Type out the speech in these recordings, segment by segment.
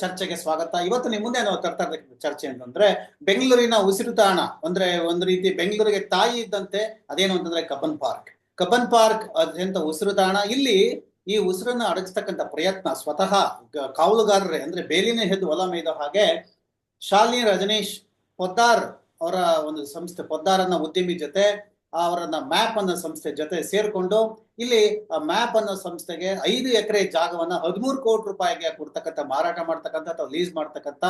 ಚರ್ಚೆಗೆ ಸ್ವಾಗತ. ಇವತ್ತು ನಿಮ್ಮ ಮುಂದೆ ನಾವು ತರ್ತಾ ಇರ್ತಕ್ಕಂಥ ಚರ್ಚೆ ಅಂತಂದ್ರೆ ಬೆಂಗಳೂರಿನ ಉಸಿರು ತಾಣ, ಅಂದ್ರೆ ಒಂದು ರೀತಿ ಬೆಂಗಳೂರಿಗೆ ತಾಯಿ ಇದ್ದಂತೆ ಅದೇನು ಅಂತಂದ್ರೆ ಕಬ್ಬನ್ ಪಾರ್ಕ್. ಕಬ್ಬನ್ ಪಾರ್ಕ್ ಅತ್ಯಂತ ಉಸಿರು ತಾಣ. ಇಲ್ಲಿ ಈ ಉಸಿರನ್ನು ಅಡಗಿಸ್ತಕ್ಕಂಥ ಪ್ರಯತ್ನ ಸ್ವತಃ ಕಾವಲುಗಾರರೇ, ಅಂದ್ರೆ ಬೇಲಿನ ಹೆದ್ದು ಹೊಲ ಮೇಯ್ದ ಹಾಗೆ ಶಾಲಿನಿ ರಜನೀಶ್ ಪೊದ್ದಾರ್ ಅವರ ಒಂದು ಸಂಸ್ಥೆ ಪೊದ್ದಾರನ್ನ ಉದ್ಯಮಿ ಜೊತೆ ಅವರನ್ನ ಮ್ಯಾಪ್ ಅನ್ನೋ ಸಂಸ್ಥೆ ಜೊತೆ ಸೇರ್ಕೊಂಡು ಇಲ್ಲಿ ಮ್ಯಾಪ್ ಅನ್ನೋ ಸಂಸ್ಥೆಗೆ ಐದು ಎಕರೆ ಜಾಗವನ್ನ ಹದಿಮೂರು ಕೋಟಿ ರೂಪಾಯಿಗೆ ಕೊಡ್ತಕ್ಕಂಥ ಮಾರಾಟ ಮಾಡ್ತಕ್ಕಂಥ ಅಥವಾ ಲೀಸ್ ಮಾಡ್ತಕ್ಕಂಥ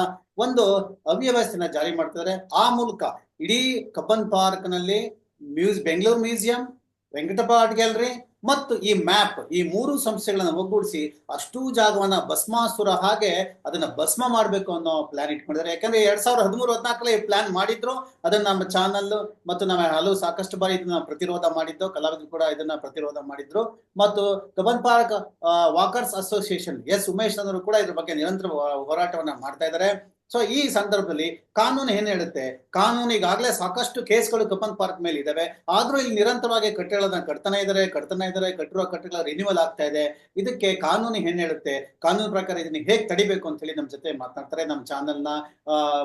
ಒಂದು ಅವ್ಯವಸ್ಥೆನ ಜಾರಿ ಮಾಡ್ತಿದ್ದಾರೆ. ಆ ಮೂಲಕ ಇಡೀ ಕಬ್ಬನ್ ಪಾರ್ಕ್ನಲ್ಲಿ muse, Bengaluru museum, Venkatappa art gallery ಮತ್ತು ಈ ಮ್ಯಾಪ್, ಈ ಮೂರು ಸಂಸ್ಥೆಗಳನ್ನ ಒಗ್ಗೂಡಿಸಿ ಅಷ್ಟೂ ಜಾಗವನ್ನ ಭಸ್ಮಾಸುರ ಹಾಗೆ ಅದನ್ನ ಭಸ್ಮ ಮಾಡ್ಬೇಕು ಅನ್ನೋ ಪ್ಲಾನ್ ಇಟ್ಕೊಂಡಿದ್ದಾರೆ. ಯಾಕಂದ್ರೆ ಎರಡ್ ಸಾವಿರದ ಹದಿಮೂರು ಈ ಪ್ಲಾನ್ ಮಾಡಿದ್ರು. ಅದನ್ನ ನಮ್ಮ ಚಾನಲ್ ಮತ್ತು ನಮ್ಮ ಹಲವು ಸಾಕಷ್ಟು ಬಾರಿ ಇದನ್ನ ಪ್ರತಿರೋಧ ಮಾಡಿದ್ದು, ಕಲಾವಿದರು ಕೂಡ ಇದನ್ನ ಪ್ರತಿರೋಧ ಮಾಡಿದ್ರು. ಮತ್ತು Cubbon park walkers association S Umesh ಅವರು ಕೂಡ ಇದ್ರ ಬಗ್ಗೆ ನಿರಂತರ ಹೋರಾಟವನ್ನ ಮಾಡ್ತಾ ಇದ್ದಾರೆ. ಸೊ ಈ ಸಂದರ್ಭದಲ್ಲಿ ಕಾನೂನು ಏನ್ ಹೇಳುತ್ತೆ? ಕಾನೂನು ಈಗಾಗಲೇ ಸಾಕಷ್ಟು ಕೇಸ್ಗಳು ಕಬ್ಬನ್ ಪಾರ್ಕ್ ಮೇಲೆ ಇದಾವೆ. ಆದ್ರೂ ಇಲ್ಲಿ ನಿರಂತರವಾಗಿ ಕಟ್ಟಡಗಳನ್ನ ಕಟ್ತಾನೆ ಇದಾರೆ ಕಟ್ತಾನೆ ಇದಾರೆ ಕಟ್ಟಿರುವ ಕಟ್ಟಡಗಳ ರಿನ್ಯೂವಲ್ ಆಗ್ತಾ ಇದೆ. ಇದಕ್ಕೆ ಕಾನೂನು ಏನ್ ಹೇಳುತ್ತೆ? ಕಾನೂನು ಪ್ರಕಾರ ಇದನ್ನ ಹೇಗೆ ತಡಿಬೇಕು ಅಂತ ಹೇಳಿ ನಮ್ಮ ಜೊತೆ ಮಾತನಾಡ್ತಾರೆ. ನಮ್ಮ ಚಾನೆಲ್ನ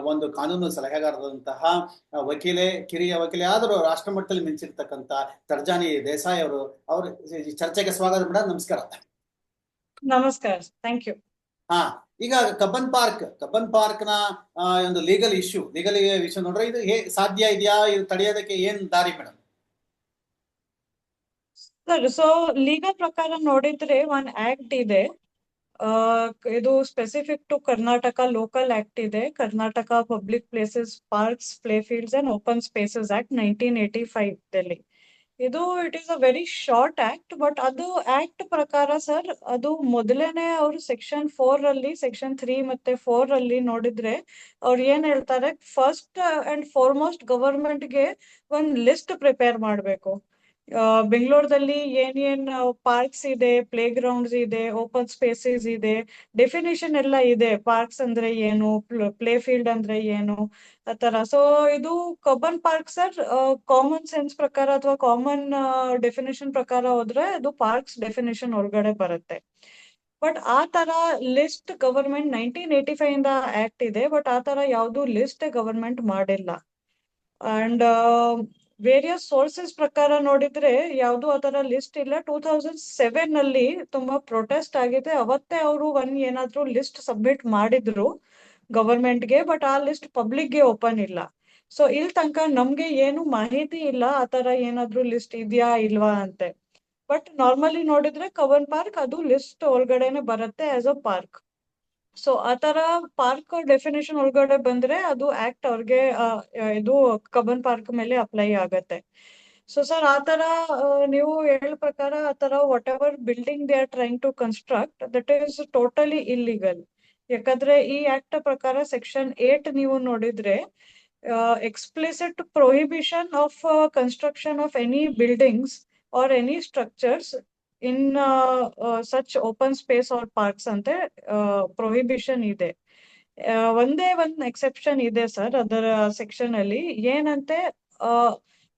ಒಂದು ಕಾನೂನು ಸಲಹೆಗಾರರಾದಂತಹ ವಕೀಲೆ ಕಿರಿಯ ವಕೀಲೆ ಆದರೂ ರಾಷ್ಟ್ರ ಮಟ್ಟದಲ್ಲಿ ಮಿಂಚಿರ್ತಕ್ಕಂಥ ತರ್ಜಾನಿ ದೇಸಾಯಿ ಅವರು ಅವರು ಚರ್ಚೆಗೆ ಸ್ವಾಗತ ಮೇಡಮ್ ನಮಸ್ಕಾರ. ನಮಸ್ಕಾರ. ಥ್ಯಾಂಕ್ ಯು ಹಾ. ಈಗ ಕಬ್ಬನ್ ಪಾರ್ಕ್ ಕಬ್ಬನ್ ಪಾರ್ಕ್ನ ಒಂದು ಲೀಗಲ್ ಇಶ್ಯೂ ಲೀಗಲ್ ವಿಷಯ ನೋಡ್ರೆ ಇದು ಸಾಧ್ಯ ಇದೆಯಾ, ಇದು ತಡೆಯೋದಕ್ಕೆ ಏನ್ ದಾರಿ ಮೇಡಮ್ ಸರ್ ಸೊ ಲೀಗಲ್ ಪ್ರಕಾರ ನೋಡಿದ್ರೆ ಒನ್ ಆಕ್ಟ್ ಇದೆ. ಇದು specific to Karnataka local act ಇದೆ. Karnataka public places parks play fields and open spaces act nineteen eighty five ದಲ್ಲಿ. ಇದು it is a very short act but ಅದು act ಪ್ರಕಾರ sir ಅದು ಮೊದಲೇನೆ ಅವರು ಸೆಕ್ಷನ್ ಫೋರ್ ಅಲ್ಲಿ ಸೆಕ್ಷನ್ ತ್ರೀ ಮತ್ತೆ ಫೋರ್ ಅಲ್ಲಿ ನೋಡಿದ್ರೆ ಅವ್ರು ಏನ್ ಹೇಳ್ತಾರೆ ಫಸ್ಟ್ ಅಂಡ್ ಫಾರ್ಮೋಸ್ಟ್ ಗವರ್ಮೆಂಟ್ಗೆ ಒಂದ್ ಲಿಸ್ಟ್ ಪ್ರಿಪೇರ್ ಮಾಡ್ಬೇಕು. ಆ, ಏನೇನ್ ಏನ್ ಏನ್ ಪಾರ್ಕ್ಸ್ ಇದೆ ಪ್ಲೇ ಗ್ರೌಂಡ್ಸ್ ಇದೆ ಓಪನ್ ಸ್ಪೇಸಸ್ ಇದೆ ಡೆಫಿನೇಷನ್ ಎಲ್ಲ ಇದೆ. ಪಾರ್ಕ್ಸ್ ಅಂದ್ರೆ ಏನು ಪ್ಲೇ ಫೀಲ್ಡ್ ಅಂದ್ರೆ ಏನು ಆತರ ಸೊ ಇದು Cubbon park sir common sense ಪ್ರಕಾರ ಅಥವಾ ಕಾಮನ್ ಡೆಫಿನೇಷನ್ ಪ್ರಕಾರ ಹೋದ್ರೆ ಅದು ಪಾರ್ಕ್ಸ್ ಡೆಫಿನೇಷನ್ ಒಳಗಡೆ ಬರುತ್ತೆ. ಬಟ್ ಆ ತರ list government nineteen eighty five ಇಂದ ಆಕ್ಟ್ ಇದೆ. ಬಟ್ ಆ ತರ ಯಾವ್ದು ಲಿಸ್ಟ್ ಗವರ್ಮೆಂಟ್ ಮಾಡಿಲ್ಲ. ಅಂಡ್ ವೇರಿಯಸ್ ಸೋರ್ಸಸ್ ಪ್ರಕಾರ ನೋಡಿದ್ರೆ ಯಾವ್ದು ಆತರ ಲಿಸ್ಟ್ ಇಲ್ಲ. ಟೂ ತೌಸಂಡ್ ಸೆವೆನ್ ಅಲ್ಲಿ ತುಂಬಾ ಪ್ರೊಟೆಸ್ಟ್ ಆಗಿದೆ. ಅವತ್ತೇ ಅವರು ಒನ್ ಏನಾದ್ರು ಲಿಸ್ಟ್ ಸಬ್ಮಿಟ್ ಮಾಡಿದ್ರು ಗವರ್ಮೆಂಟ್ಗೆ ಬಟ್ ಆ ಲಿಸ್ಟ್ ಪಬ್ಲಿಕ್ಗೆ ಓಪನ್ ಇಲ್ಲ. ಸೊ ಇಲ್ಲಿ ತನಕ ನಮ್ಗೆ ಏನು ಮಾಹಿತಿ ಇಲ್ಲ ಆತರ ಏನಾದ್ರು ಲಿಸ್ಟ್ ಇದೆಯಾ ಇಲ್ವಾ ಅಂತೆ. ಬಟ್ ನಾರ್ಮಲಿ ನೋಡಿದ್ರೆ ಕವನ್ ಪಾರ್ಕ್ ಅದು ಲಿಸ್ಟ್ ಒಳಗಡೆನೆ ಬರುತ್ತೆ ಆಸ್ ಅ ಪಾರ್ಕ್ ಸೊ ಆ ತರ ಪಾರ್ಕ್ ಡೆಫಿನೇಷನ್ ಒಳಗಡೆ ಬಂದ್ರೆ ಅದು ಆಕ್ಟ್ ಅವ್ರಿಗೆ ಆ, ಆ, ಇದು ಕಬ್ಬನ್ ಪಾರ್ಕ್ ಮೇಲೆ ಅಪ್ಲೈ ಆಗತ್ತೆ. ಸೊ ಸರ್ ಆತರ ತರ ನೀವು ಹೇಳ ಪ್ರಕಾರ ಆ ತರ whatever building they are trying to construct that is totally illegal ಯಾಕಂದ್ರೆ ಈ ಆಕ್ಟ್ ಪ್ರಕಾರ ಸೆಕ್ಷನ್ ಏಟ್ ನೀವು ನೋಡಿದ್ರೆ explicit prohibition of construction of any buildings or any structures in such open space or parks ಅಂತೆ ಪ್ರೊಹಿಬಿಷನ್ ಇದೆ. ಒಂದೇ ಒಂದ್ exception ಇದೆ ಸರ್ ಅದರ ಸೆಕ್ಷನ್ ಅಲ್ಲಿ. ಏನಂತೆ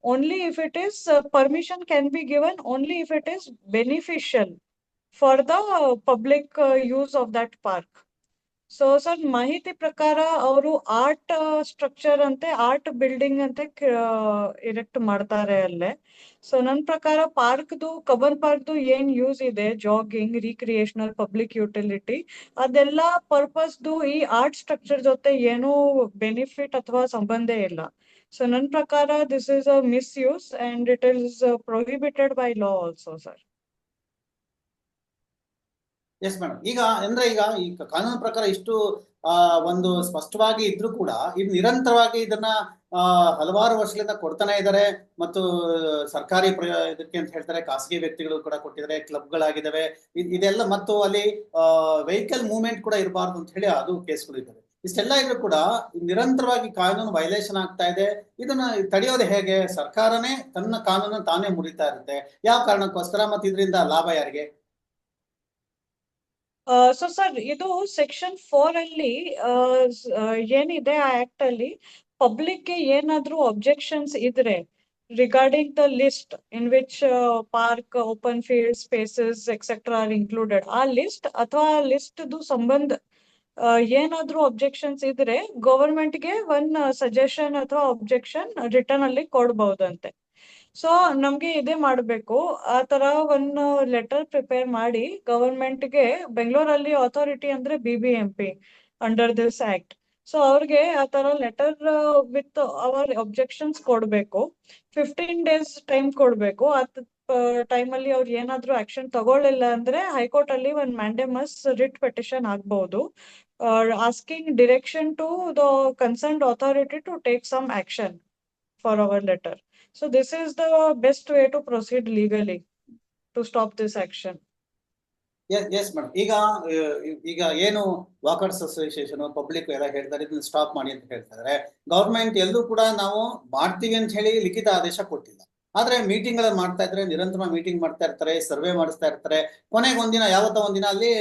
only if it is permission can be given only if it is beneficial for the public use of that park so sir ಮಾಹಿತಿ ಪ್ರಕಾರ ಅವರು ಆರ್ಟ್ ಸ್ಟ್ರಕ್ಚರ್ ಅಂತೆ ಆರ್ಟ್ ಬಿಲ್ಡಿಂಗ್ ಅಂತೆ ಇರೆಕ್ಟ್ ಮಾಡ್ತಾರೆ ಅಲ್ಲೇ. ಸೊ ನನ್ ಪ್ರಕಾರ ಪಾರ್ಕ್ದು, ಕಬ್ಬನ್ ಪಾರ್ಕ್ದು ಏನ್ ಯೂಸ್ ಇದೆ? ಜಾಗಿಂಗ್ ರೀಕ್ರಿಯೇಷನಲ್ ಪಬ್ಲಿಕ್ ಯುಟಿಲಿಟಿ ಅದೆಲ್ಲ ಪರ್ಪಸ್ದು ಈ ಆರ್ಟ್ ಸ್ಟ್ರಕ್ಚರ್ ಜೊತೆ ಏನೂ ಬೆನಿಫಿಟ್ ಅಥವಾ ಸಂಬಂಧ ಇಲ್ಲ. ಸೊ ನನ್ ಪ್ರಕಾರ this is a misuse and it is prohibited by law also sir yes madam ಈಗ ಅಂದ್ರೆ ಈಗ ಈ ಕಾನೂನು ಪ್ರಕಾರ ಇಷ್ಟು ಒಂದು ಸ್ಪಷ್ಟವಾಗಿ ಇದ್ರೂ ಕೂಡ ಇದು ನಿರಂತರವಾಗಿ ಇದನ್ನ ಹಲವಾರು ವರ್ಷಗಳಿಂದ ಕೊಡ್ತಾನೆ ಇದ್ದಾರೆ ಮತ್ತು ಸರ್ಕಾರಿ ಇದಕ್ಕೆ ಅಂತ ಹೇಳ್ತಾರೆ, ಖಾಸಗಿ ವ್ಯಕ್ತಿಗಳು ಕೂಡ ಕೊಟ್ಟಿದ್ದಾರೆ ಕ್ಲಬ್ಗಳಾಗಿದ್ದಾವೆ ಇದ್- ಇದೆಲ್ಲ ಮತ್ತು ಅಲ್ಲಿ ವೆಹಿಕಲ್ ಮೂವ್ಮೆಂಟ್ ಕೂಡ ಇರಬಾರ್ದು ಅಂತ ಹೇಳಿ ಅದು ಕೇಸ್ಗಳು ಇದ್ದಾವೆ ಇಷ್ಟೆಲ್ಲ ಇದ್ರೂ ಕೂಡ ನಿರಂತರವಾಗಿ ಕಾನೂನು ವೈಲೇಷನ್ ಆಗ್ತಾ ಇದೆ. ಇದನ್ನ ತಡೆಯೋದು ಹೇಗೆ? ಸರ್ಕಾರನೇ ತನ್ನ ಕಾನೂನು ತಾನೇ ಮುರಿತಾ ಇರುತ್ತೆ. ಯಾವ ಕಾರಣಕ್ಕೋಸ್ಕರ? ಮತ್ತೆ ಇದರಿಂದ ಲಾಭ ಯಾರಿಗೆ? ಸೊ ಸರ್ ಇದು ಸೆಕ್ಷನ್ ಫೋರ್ ಅಲ್ಲಿ ಏನಿದೆ ಆ ಆಕ್ಟ್ ಅಲ್ಲಿ? ಪಬ್ಲಿಕ್ಗೆ ಏನಾದ್ರೂ ಅಬ್ಜೆಕ್ಷನ್ಸ್ ಇದ್ರೆ regarding the list in which park open field spaces etcetera are included ಆ ಲಿಸ್ಟ್ ಅಥವಾ ಲಿಸ್ಟ್ ದು ಸಂಬಂಧ ಏನಾದ್ರೂ ಅಬ್ಜೆಕ್ಷನ್ಸ್ ಇದ್ರೆ ಗವರ್ಮೆಂಟ್ಗೆ ಒನ್ ಸಜೆಷನ್ ಅಥವಾ ಅಬ್ಜೆಕ್ಷನ್ ರಿಟರ್ನ್ ಅಲ್ಲಿ ಕೊಡ್ಬಹುದಂತೆ ಸೊ ನಮ್ಗೆ ಇದೇ ಮಾಡ್ಬೇಕು. ಆ ತರ ಒಂದು ಲೆಟರ್ ಪ್ರಿಪೇರ್ ಮಾಡಿ ಗವರ್ಮೆಂಟ್ಗೆ ಬೆಂಗಳೂರಲ್ಲಿ ಅಥಾರಿಟಿ ಅಂದ್ರೆ B B M P under this act so ಅವ್ರಿಗೆ ಆ ತರ ಲೆಟರ್ ವಿತ್ ಅವರ್ ಅಬ್ಜೆಕ್ಷನ್ಸ್ ಕೊಡ್ಬೇಕು. ಫಿಫ್ಟೀನ್ ಡೇಸ್ ಟೈಮ್ ಕೊಡ್ಬೇಕು. ಅದ್ ಟೈಮ್ ಅಲ್ಲಿ ಅವ್ರು ಏನಾದ್ರೂ ಆಕ್ಷನ್ ತಗೊಳ್ಳಿಲ್ಲ ಅಂದ್ರೆ ಹೈಕೋರ್ಟ್ ಅಲ್ಲಿ ಒಂದ್ ಮ್ಯಾಂಡೇಮಸ್ ರಿಟ್ ಪೆಟಿಷನ್ ಆಗ್ಬಹುದು asking direction to the concern authority to take some action for our letter So this is the best way to proceed legally to stop this action. Yes madam ಈಗ ಈಗ ಏನು walkers association public ಎಲ್ಲ ಹೇಳ್ತಾರೆ, ಇದನ್ನ stop ಮಾಡಿ ಅಂತ ಹೇಳ್ತಾರೆ. Government ಎಲ್ಲೂ ಕೂಡ ನಾವು ಮಾಡ್ತೀವಿ ಅಂತ ಹೇಳಿ ಲಿಖಿತ ಆದೇಶ ಕೊಟ್ಟಿಲ್ಲ. ಆದ್ರೆ ಮೀಟಿಂಗ್ ಗಳನ್ನ ಮಾಡ್ತಾ ಇದ್ರೆ, ನಿರಂತರ ಮೀಟಿಂಗ್ ಮಾಡ್ತಾ ಇರ್ತಾರೆ ಸರ್ವೆ ಮಾಡಿಸ್ತಾ ಇರ್ತಾರೆ. ಕೊನೆಗೆ ಒಂದಿನ, ಯಾವತ್ತೋ ಒಂದಿನ ಅಲ್ಲಿ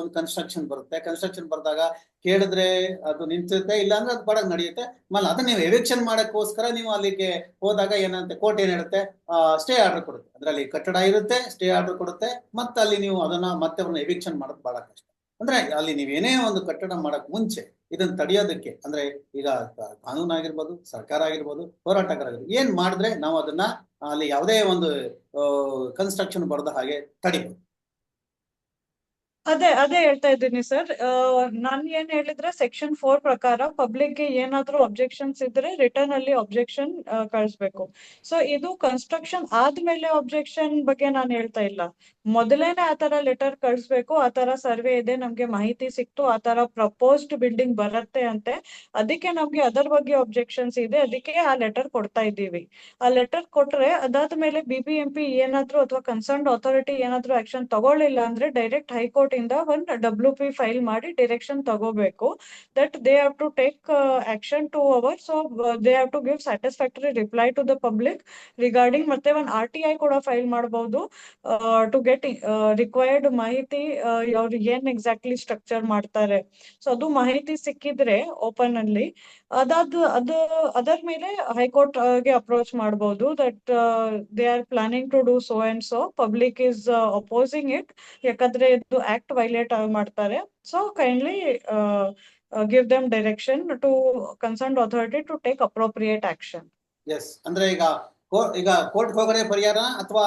ಒಂದು ಕನ್ಸ್ಟ್ರಕ್ಷನ್ ಬರುತ್ತೆ. ಕನ್ಸ್ಟ್ರಕ್ಷನ್ ಬಂದಾಗ ಕೇಳಿದ್ರೆ ಅದು ನಿಂತಿರುತ್ತೆ ಇಲ್ಲ ಅಂದ್ರೆ ಅದು ಬಡಗ್ ನಡೆಯುತ್ತೆ. ಮಲ್ಲ ಅದನ್ನ ನೀವು ಎವಿಕ್ಷನ್ ಮಾಡಕ್ಕೋಸ್ಕರ ನೀವು ಅಲ್ಲಿಗೆ ಹೋದಾಗ ಏನಂತೆ, ಕೋರ್ಟ್ ಏನ್ ಹೇಳುತ್ತೆ? ಸ್ಟೇ ಆರ್ಡರ್ ಕೊಡುತ್ತೆ. ಅದರಲ್ಲಿ ಕಟ್ಟಡ ಇರುತ್ತೆ ಸ್ಟೇ ಆರ್ಡರ್ ಕೊಡುತ್ತೆ. ಮತ್ತೆ ಅಲ್ಲಿ ನೀವು ಅದನ್ನ ಮತ್ತೆ ಅವ್ರನ್ನ ಎವಿಕ್ಷನ್ ಮಾಡೋದು ಬಹಳ ಕಷ್ಟ. ಅಂದ್ರೆ ಅಲ್ಲಿ ನೀವೇನೇ ಒಂದು ಕಟ್ಟಡ ಮಾಡಕ್ ಮುಂಚೆ ಇದನ್ನ ತಡೆಯೋದಕ್ಕೆ, ಅಂದ್ರೆ ಈಗ ಕಾನೂನು ಆಗಿರ್ಬೋದು, ಸರ್ಕಾರ ಆಗಿರ್ಬೋದು ಹೋರಾಟಗಾರರು ಏನ್ ಮಾಡಿದ್ರೆ ನಾವು ಅದನ್ನ ಅಲ್ಲಿ ಯಾವುದೇ ಒಂದು ಕನ್ಸ್ಟ್ರಕ್ಷನ್ ಬರದ ಹಾಗೆ ತಡಿಬೋದು. ಅದೇ ಅದೇ ಹೇಳ್ತಾ ಇದ್ದೀನಿ ಸರ್. ನಾನ್ ಏನ್ ಹೇಳಿದ್ರೆ ಸೆಕ್ಷನ್ ಫೋರ್ ಪ್ರಕಾರ ಪಬ್ಲಿಕ್ಗೆ ಏನಾದ್ರೂ ಅಬ್ಜೆಕ್ಷನ್ಸ್ ಇದ್ರೆ ರಿಟರ್ನ್ ಅಲ್ಲಿ ಅಬ್ಜೆಕ್ಷನ್ ಕಳಿಸ್ಬೇಕು. ಸೊ ಇದು ಕನ್ಸ್ಟ್ರಕ್ಷನ್ ಆದ್ಮೇಲೆ ಅಬ್ಜೆಕ್ಷನ್ ಬಗ್ಗೆ ನಾನು ಹೇಳ್ತಾ ಇಲ್ಲ. ಮೊದಲೇನೆ ಆತರ ಲೆಟರ್ ಕಳಿಸ್ಬೇಕು ಆತರ ಸರ್ವೆ ಇದೆ, ನಮ್ಗೆ ಮಾಹಿತಿ ಸಿಕ್ತು ಆತರ ಪ್ರಪೋಸ್ಡ್ ಬಿಲ್ಡಿಂಗ್ ಬರತ್ತೆ ಅಂತೆ. ಅದಕ್ಕೆ ನಮ್ಗೆ ಅದರ ಬಗ್ಗೆ ಅಬ್ಜೆಕ್ಷನ್ಸ್ ಇದೆ, ಅದಕ್ಕೆ ಆ ಲೆಟರ್ ಕೊಡ್ತಾ ಇದ್ದೀವಿ. ಆ ಲೆಟರ್ ಕೊಟ್ರೆ ಅದಾದ್ಮೇಲೆ ಬಿ ಬಿ ಎಂ ಪಿ ಏನಾದ್ರೂ ಅಥವಾ ಕನ್ಸರ್ನ್ ಅಥಾರಿಟಿ ಏನಾದ್ರೂ ಆಕ್ಷನ್ ತಗೊಳ್ಳಿಲ್ಲ ಅಂದ್ರೆ ಡೈರೆಕ್ಟ್ ಹೈಕೋರ್ಟ್ ಇಂದ ಒಂದ್ ಡಬ್ಲ್ಯೂ ಪಿ ಫೈಲ್ ಮಾಡಿ ಡಿರೆಕ್ಷನ್ ತಗೋಬೇಕು. That they have to take action to our so they have to give satisfactory reply to the public regarding ಮತ್ತೆ ಒಂದ್ ಆರ್ ಟಿ ಐ ಕೂಡ ಫೈಲ್ ಮಾಡಬಹುದು. ಟು ಗೆಟ್ ರಿಕ್ವೈರ್ಡ್ ಮಾಹಿತಿ ಅವ್ರು ಏನ್ ಎಕ್ಸಾಕ್ಟ್ಲಿ ಸ್ಟ್ರಕ್ಚರ್ ಮಾಡ್ತಾರೆ. ಸೊ ಅದು ಮಾಹಿತಿ ಸಿಕ್ಕಿದ್ರೆ ಓಪನ್ ಅಲ್ಲಿ. ಅದಾದ, ಅದು ಅದರ ಮೇಲೆ ಹೈಕೋರ್ಟ್ಗೆ ಅಪ್ರೋಚ್ ಮಾಡಬಹುದು that they are planning to do so and so public is opposing it ಯಾಕಂದ್ರೆ ಇದು ಆಕ್ಟ್ ವೈಲೇಟ್ ಮಾಡ್ತಾರೆ. So kindly give them direction to concern authority to take appropriate action yes ಅಂದ್ರೆ ಈಗ ಈಗ ಕೋರ್ಟ್ ಹೋಗೋದೇ ಪರಿಹಾರ ಅಥವಾ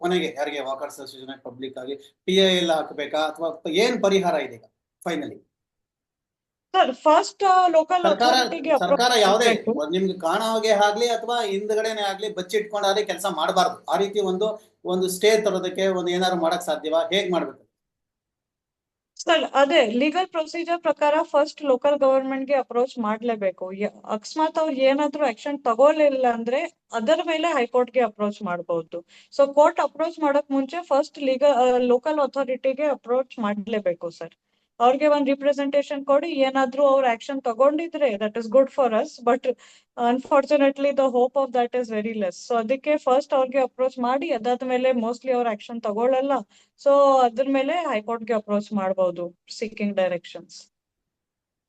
ಕೊನೆಗೆ ಯಾರಿಗೆ ವಾಕರ್ಸ್ ಅಸೋಸಿಯೇಷನ್ ಪಬ್ಲಿಕ್ ಆಗಿ ಪಿ ಐ ಎಲ್ಲ ಹಾಕ್ಬೇಕಾ ಅಥವಾ ಏನ್ ಪರಿಹಾರ ಇದೆ ಈಗ ಫೈನಲಿ ಸರ್ ಫಸ್ಟ್ ಲೋಕಲ್ ಸರ್ಕಾರ ಯಾವುದೇ ನಿಮ್ಗೆ ಕಾಣೋ ಹಾಗೆ ಆಗ್ಲಿ ಅಥವಾ ಹಿಂದ್ಗಡೆನೆ ಆಗ್ಲಿ ಬಚ್ಚಿಟ್ಕೊಂಡಾದ್ರೆ ಕೆಲಸ ಮಾಡಬಾರ್ದು. ಆ ರೀತಿ ಒಂದು ಒಂದು ಸ್ಟೇ ತರೋದಕ್ಕೆ ಒಂದು ಏನಾದ್ರು ಮಾಡಕ್ ಸಾಧ್ಯವಾ? ಹೇಗ್ ಮಾಡ್ಬೇಕು? ಸರ್ ಅದೇ ಲೀಗಲ್ ಪ್ರೊಸೀಜರ್ ಪ್ರಕಾರ ಫಸ್ಟ್ ಲೋಕಲ್ ಗವರ್ಮೆಂಟ್ಗೆ ಅಪ್ರೋಚ್ ಮಾಡ್ಲೇಬೇಕು. ಅಕಸ್ಮಾತ್ ಅವ್ರು ಏನಾದ್ರೂ ಆಕ್ಷನ್ ತಗೋಲಿಲ್ಲ ಅಂದ್ರೆ ಅದರ ಮೇಲೆ ಹೈಕೋರ್ಟ್ಗೆ ಅಪ್ರೋಚ್ ಮಾಡಬಹುದು ಸೊ ಕೋರ್ಟ್ ಅಪ್ರೋಚ್ ಮಾಡಕ್ ಮುಂಚೆ ಫಸ್ಟ್ ಲೀಗಲ್ ಲೋಕಲ್ ಅಥಾರಿಟಿಗೆ ಅಪ್ರೋಚ್ ಮಾಡ್ಲೇಬೇಕು ಸರ್. ಅವ್ರಿಗೆ ಒಂದ್ ರಿಪ್ರೆಸೆಂಟೇಶನ್ ಕೊಡಿ ಏನಾದ್ರೂ ಅವ್ರ action ತಗೊಂಡಿದ್ರೆ that is good for us but unfortunately the hope of that is very less so ಅದಕ್ಕೆ ಫಸ್ಟ್ ಅವ್ರಿಗೆ ಅಪ್ರೋಚ್ ಮಾಡಿ ಅದಾದ್ಮೇಲೆ ಮೋಸ್ಟ್ಲಿ ಅವ್ರ ಆಕ್ಷನ್ ತಗೊಳ್ಳಲ್ಲ ಸೊ ಅದ್ರ ಮೇಲೆ ಹೈಕೋರ್ಟ್ಗೆ ಅಪ್ರೋಚ್ ಮಾಡಬಹುದು ಸೀಕಿಂಗ್ ಡೈರೆಕ್ಷನ್ಸ್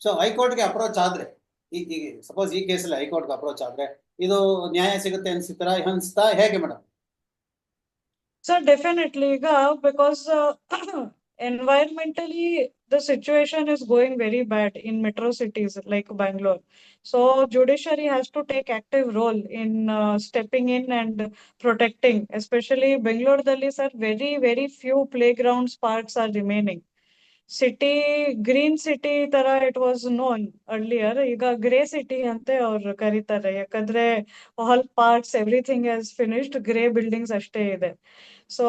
ಸೊ ಹೈಕೋರ್ಟ್ಗೆ ಅಪ್ರೋಚ್ ಆದ್ರೆ ಈ ಸಪೋಸ್ ಈ ಕೇಸಲ್ಲಿ ಹೈಕೋರ್ಟ್ಗೆ ಅಪ್ರೋಚ್ ಆದ್ರೆ ಇದು ನ್ಯಾಯ ಸಿಗುತ್ತೆ ಅನ್ಸಿತರ ಅನ್ಸ್ತಾ ಹೇಗೆ ಮೇಡಮ್? ಸರ್ ಡೆಫಿನೆಟ್ಲಿ ಈಗ because environmentally the situation is going very bad in metro cities like Bangalore. So judiciary has to take active role in uh, stepping in and protecting, especially Bangalore dalli sir very very few playgrounds parks are remaining. City green city ತರ it was known earlier ಈಗ grey city ಅಂತ ಅವ್ರು ಕರೀತಾರೆ. ಯಾಕಂದ್ರೆ all parts everything has finished grey buildings ಅಷ್ಟೇ ಇದೆ. So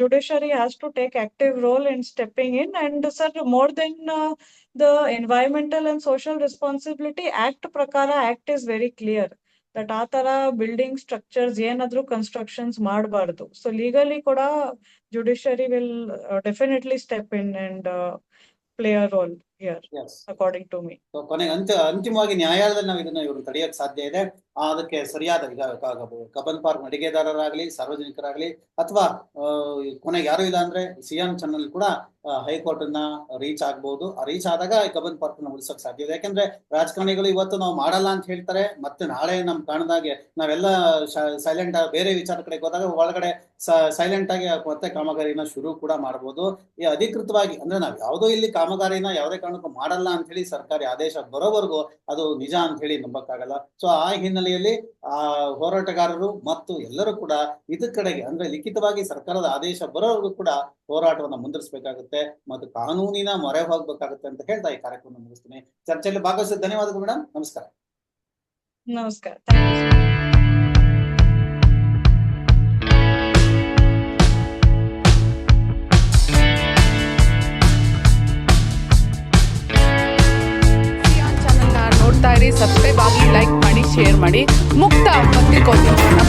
judiciary has to take active role in stepping in and sir more than the environmental and social responsibility act ಪ್ರಕಾರ act is very clear that ಆ ತರ building structures ಏನಾದ್ರೂ constructions ಮಾಡಬಾರ್ದು. So legally ಕೂಡ judiciary will definitely step in and play a role here according to me ಕೊನೆಗೆ ಅಂತಿಮವಾಗಿ ನ್ಯಾಯಾಲಯದಲ್ಲಿ ನಾವು ಇದನ್ನ ಇವರು ತಡೆಯಕ್ ಸಾಧ್ಯ ಇದೆ. ಅದಕ್ಕೆ ಸರಿಯಾದ ಈಗ ಕಬ್ಬನ್ ಪಾರ್ಕ್ ನಡಿಗೆದಾರರಾಗಲಿ, ಸಾರ್ವಜನಿಕರಾಗಲಿ ಅಥವಾ ಕೊನೆಗೆ ಯಾರು ಇಲ್ಲ ಅಂದ್ರೆ ಸಿಎಂ ಚಾನಲ್ ಕೂಡ ಹೈಕೋರ್ಟ್ ಅನ್ನ ರೀಚ್ ಆಗ್ಬಹುದು ಆ ರೀಚ್ ಆದಾಗ ಕಬ್ಬನ್ ಪಾರ್ಕ್ನ ಉಳಿಸಕ್ ಸಾಧ್ಯ ಇದೆ. ಯಾಕಂದ್ರೆ ರಾಜಕಾರಣಿಗಳು ಇವತ್ತು ನಾವು ಮಾಡಲ್ಲ ಅಂತ ಹೇಳ್ತಾರೆ. ಮತ್ತೆ ನಾಳೆ ನಮ್ ಕಾಣದಾಗೆ ನಾವೆಲ್ಲ ಸೈಲೆಂಟ್ ಆಗಿ ಬೇರೆ ವಿಚಾರ ಕಡೆಗೆ ಹೋದಾಗ ಒಳಗಡೆ ಸೈಲೆಂಟ್ ಆಗಿ ಮತ್ತೆ ಕಾಮಗಾರಿನ ಶುರು ಕೂಡ ಮಾಡಬಹುದು ಈ ಅಧಿಕೃತವಾಗಿ ಅಂದ್ರೆ ನಾವ್ ಯಾವುದೋ ಇಲ್ಲಿ ಕಾಮಗಾರಿನ ಯಾವುದೇ ಕಾರಣಕ್ಕೂ ಮಾಡಲ್ಲ ಅಂತ ಹೇಳಿ ಸರ್ಕಾರಿ ಆದೇಶ ಬರೋವರೆಗೂ ಅದು ನಿಜ ಅಂತ ಹೇಳಿ ನಂಬಕ್ಕಾಗಲ್ಲ. ಸೊ ಆ ಹಿನ್ನೆಲೆಯಲ್ಲಿ ಆ ಹೋರಾಟಗಾರರು ಮತ್ತು ಎಲ್ಲರೂ ಕೂಡ ಇದ ಕಡೆಗೆ ಅಂದ್ರೆ ಲಿಖಿತವಾಗಿ ಸರ್ಕಾರದ ಆದೇಶ ಬರೋವರೆಗೂ ಕೂಡ ಹೋರಾಟವನ್ನು ಮುಂದುವರಿಸಬೇಕಾಗುತ್ತೆ ಮತ್ತು ಕಾನೂನಿನ ಮೊರೆ ಹೋಗ್ಬೇಕಾಗುತ್ತೆ ಅಂತ ಹೇಳ್ತಾ ಈ ಕಾರ್ಯಕ್ರಮ ಮುಗಿಸ್ತೀನಿ. ಚರ್ಚೆಯಲ್ಲಿ ಭಾಗವಹಿಸಿದ ಧನ್ಯವಾದಗಳು ಮೇಡಮ್ ನಮಸ್ಕಾರ. ನಮಸ್ಕಾರ. ಸಬ್ಸ್ಕ್ರೈಬ್ ಆಗಿ ಲೈಕ್ ಮಾಡಿ ಶೇರ್ ಮಾಡಿ ಮುಕ್ತ ಪತ್ರಿಕೋದ್ಯಮವನ್ನು